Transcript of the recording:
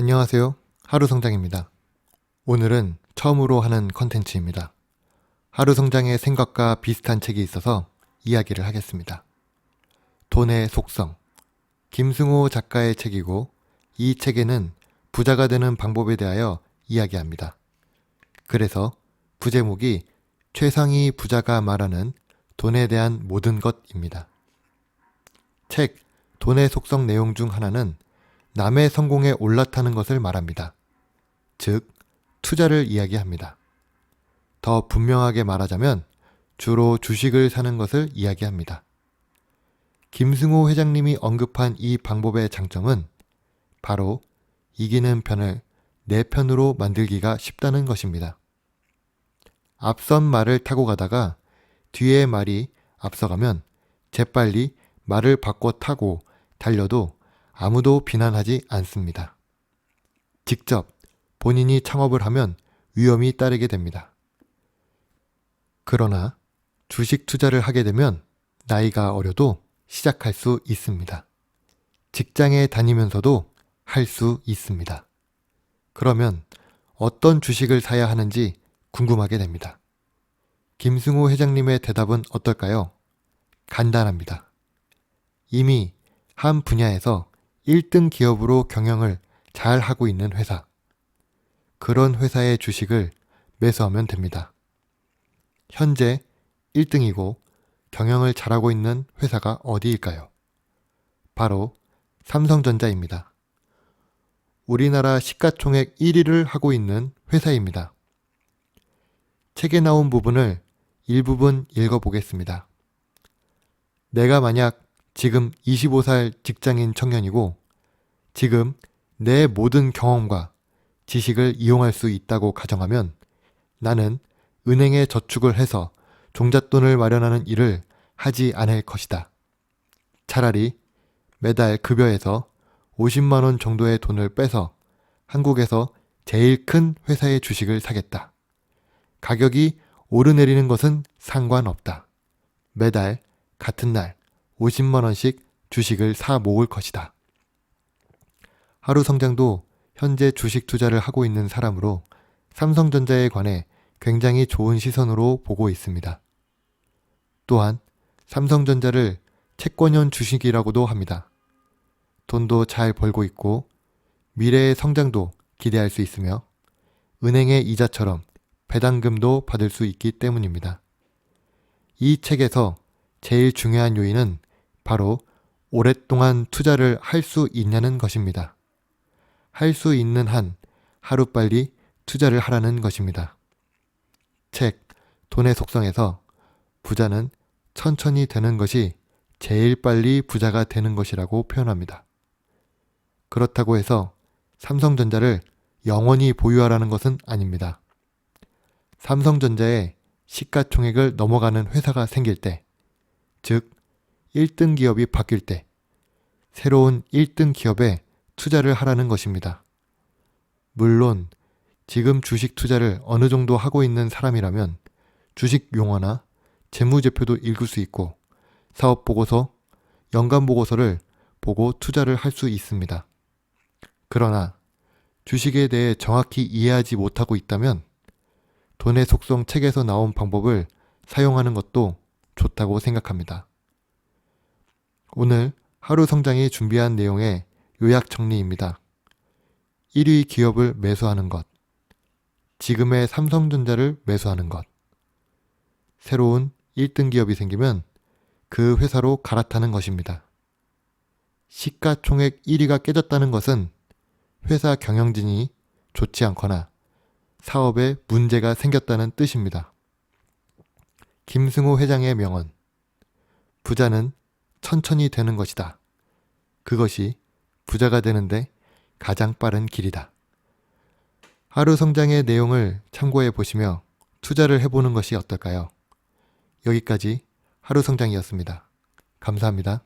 안녕하세요. 하루 성장입니다. 오늘은 처음으로 하는 컨텐츠입니다. 하루 성장의 생각과 비슷한 책이 있어서 이야기를 하겠습니다. 돈의 속성. 김승호 작가의 책이고 이 책에는 부자가 되는 방법에 대하여 이야기합니다. 그래서 부제목이 최상위 부자가 말하는 돈에 대한 모든 것입니다. 책 돈의 속성 내용 중 하나는 남의 성공에 올라타는 것을 말합니다. 즉, 투자를 이야기합니다. 더 분명하게 말하자면 주로 주식을 사는 것을 이야기합니다. 김승호 회장님이 언급한 이 방법의 장점은 바로 이기는 편을 내 편으로 만들기가 쉽다는 것입니다. 앞선 말을 타고 가다가 뒤에 말이 앞서가면 재빨리 말을 바꿔 타고 달려도 아무도 비난하지 않습니다. 직접 본인이 창업을 하면 위험이 따르게 됩니다. 그러나 주식 투자를 하게 되면 나이가 어려도 시작할 수 있습니다. 직장에 다니면서도 할 수 있습니다. 그러면 어떤 주식을 사야 하는지 궁금하게 됩니다. 김승호 회장님의 대답은 어떨까요? 간단합니다. 이미 한 분야에서 1등 기업으로 경영을 잘 하고 있는 회사. 그런 회사의 주식을 매수하면 됩니다. 현재 1등이고 경영을 잘하고 있는 회사가 어디일까요? 바로 삼성전자입니다. 우리나라 시가총액 1위를 하고 있는 회사입니다. 책에 나온 부분을 일부분 읽어보겠습니다. 내가 만약 지금 25살 직장인 청년이고 지금 내 모든 경험과 지식을 이용할 수 있다고 가정하면 나는 은행에 저축을 해서 종잣돈을 마련하는 일을 하지 않을 것이다. 차라리 매달 급여에서 50만원 정도의 돈을 빼서 한국에서 제일 큰 회사의 주식을 사겠다. 가격이 오르내리는 것은 상관없다. 매달 같은 날 50만원씩 주식을 사 모을 것이다. 하루 성장도 현재 주식 투자를 하고 있는 사람으로 삼성전자에 관해 굉장히 좋은 시선으로 보고 있습니다. 또한 삼성전자를 채권형 주식이라고도 합니다. 돈도 잘 벌고 있고 미래의 성장도 기대할 수 있으며 은행의 이자처럼 배당금도 받을 수 있기 때문입니다. 이 책에서 제일 중요한 요인은 바로 오랫동안 투자를 할 수 있냐는 것입니다. 할 수 있는 한 하루빨리 투자를 하라는 것입니다. 책 돈의 속성에서 부자는 천천히 되는 것이 제일 빨리 부자가 되는 것이라고 표현합니다. 그렇다고 해서 삼성전자를 영원히 보유하라는 것은 아닙니다. 삼성전자에 시가총액을 넘어가는 회사가 생길 때, 즉 1등 기업이 바뀔 때 새로운 1등 기업에 투자를 하라는 것입니다. 물론 지금 주식 투자를 어느 정도 하고 있는 사람이라면 주식 용어나 재무제표도 읽을 수 있고 사업 보고서, 연간 보고서를 보고 투자를 할 수 있습니다. 그러나 주식에 대해 정확히 이해하지 못하고 있다면 돈의 속성 책에서 나온 방법을 사용하는 것도 좋다고 생각합니다. 오늘 하루 성장이 준비한 내용의 요약 정리입니다. 1위 기업을 매수하는 것. 지금의 삼성전자를 매수하는 것. 새로운 1등 기업이 생기면 그 회사로 갈아타는 것입니다. 시가총액 1위가 깨졌다는 것은 회사 경영진이 좋지 않거나 사업에 문제가 생겼다는 뜻입니다. 김승호 회장의 명언. 부자는 천천히 되는 것이다. 그것이 부자가 되는데 가장 빠른 길이다. 하루 성장의 내용을 참고해 보시며 투자를 해보는 것이 어떨까요? 여기까지 하루 성장이었습니다. 감사합니다.